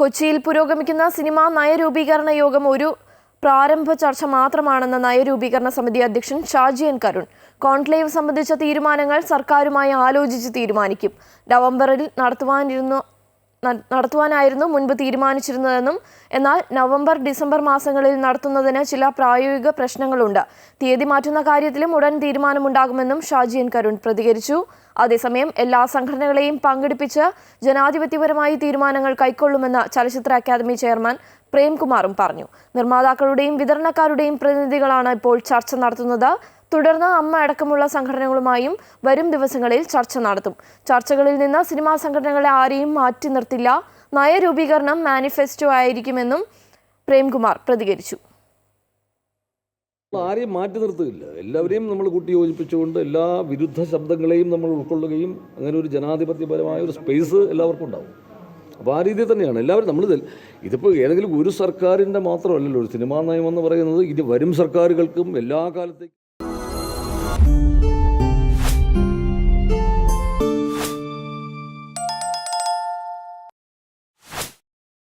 കൊച്ചിയിൽ പുരോഗമിക്കുന്ന സിനിമാ നയരൂപീകരണ യോഗം ഒരു പ്രാരംഭ ചർച്ച മാത്രമാണെന്ന് നയരൂപീകരണ സമിതി അധ്യക്ഷൻ ഷാജി എൻ കരുൺ. കോൺക്ലേവ് സംബന്ധിച്ച തീരുമാനങ്ങൾ സർക്കാരുമായി ആലോചിച്ച് തീരുമാനിക്കും. നവംബറിൽ നടത്തുവാനിരുന്നു നടത്തുവാനായിരുന്നു മുൻപ് തീരുമാനിച്ചിരുന്നതെന്നും എന്നാൽ നവംബർ ഡിസംബർ മാസങ്ങളിൽ നടത്തുന്നതിന് ചില പ്രായോഗിക പ്രശ്നങ്ങളുണ്ട്. തീയതി മാറ്റുന്ന കാര്യത്തിലും ഉടൻ തീരുമാനമുണ്ടാകുമെന്നും ഷാജിയൻ കരുൺ പ്രതികരിച്ചു. അതേസമയം എല്ലാ സംഘടനകളെയും പങ്കെടുപ്പിച്ച് ജനാധിപത്യപരമായി തീരുമാനങ്ങൾ കൈക്കൊള്ളുമെന്ന് ചലച്ചിത്ര അക്കാദമി ചെയർമാൻ പ്രേംകുമാറും പറഞ്ഞു. നിർമ്മാതാക്കളുടെയും വിതരണക്കാരുടെയും പ്രതിനിധികളാണ് ഇപ്പോൾ ചർച്ച നടത്തുന്നത്. തുടർന്ന് അമ്മ അടക്കമുള്ള സംഘടനകളുമായും വരും ദിവസങ്ങളിൽ ചർച്ച നടത്തും. ചർച്ചകളിൽ നിന്ന് സിനിമാ സംഘടനകളെ ആരെയും മാറ്റി നിർത്തില്ല. നയരൂപീകരണം മാനിഫെസ്റ്റോ ആയിരിക്കുമെന്നും പ്രേംകുമാർ പ്രതികരിച്ചു. ആരെയും മാറ്റി നിർത്തുകയില്ല. എല്ലാവരെയും നമ്മൾ കൂട്ടി യോജിപ്പിച്ചുകൊണ്ട് എല്ലാ വിരുദ്ധ ശബ്ദങ്ങളെയും നമ്മൾ ഉൾക്കൊള്ളുകയും അങ്ങനെ ഒരു ജനാധിപത്യപരമായ ഒരു സ്പേസ് എല്ലാവർക്കും ഉണ്ടാവും. അപ്പോൾ ആ രീതിയിൽ തന്നെയാണ്. എല്ലാവരും നമ്മൾ ഇതിപ്പോൾ ഏതെങ്കിലും ഒരു സർക്കാരിന്റെ മാത്രമല്ലല്ലോ ഒരു സിനിമാ നയം എന്ന് പറയുന്നത് ഇത് വരും സർക്കാരുകൾക്കും എല്ലാ കാലത്തേക്കും Música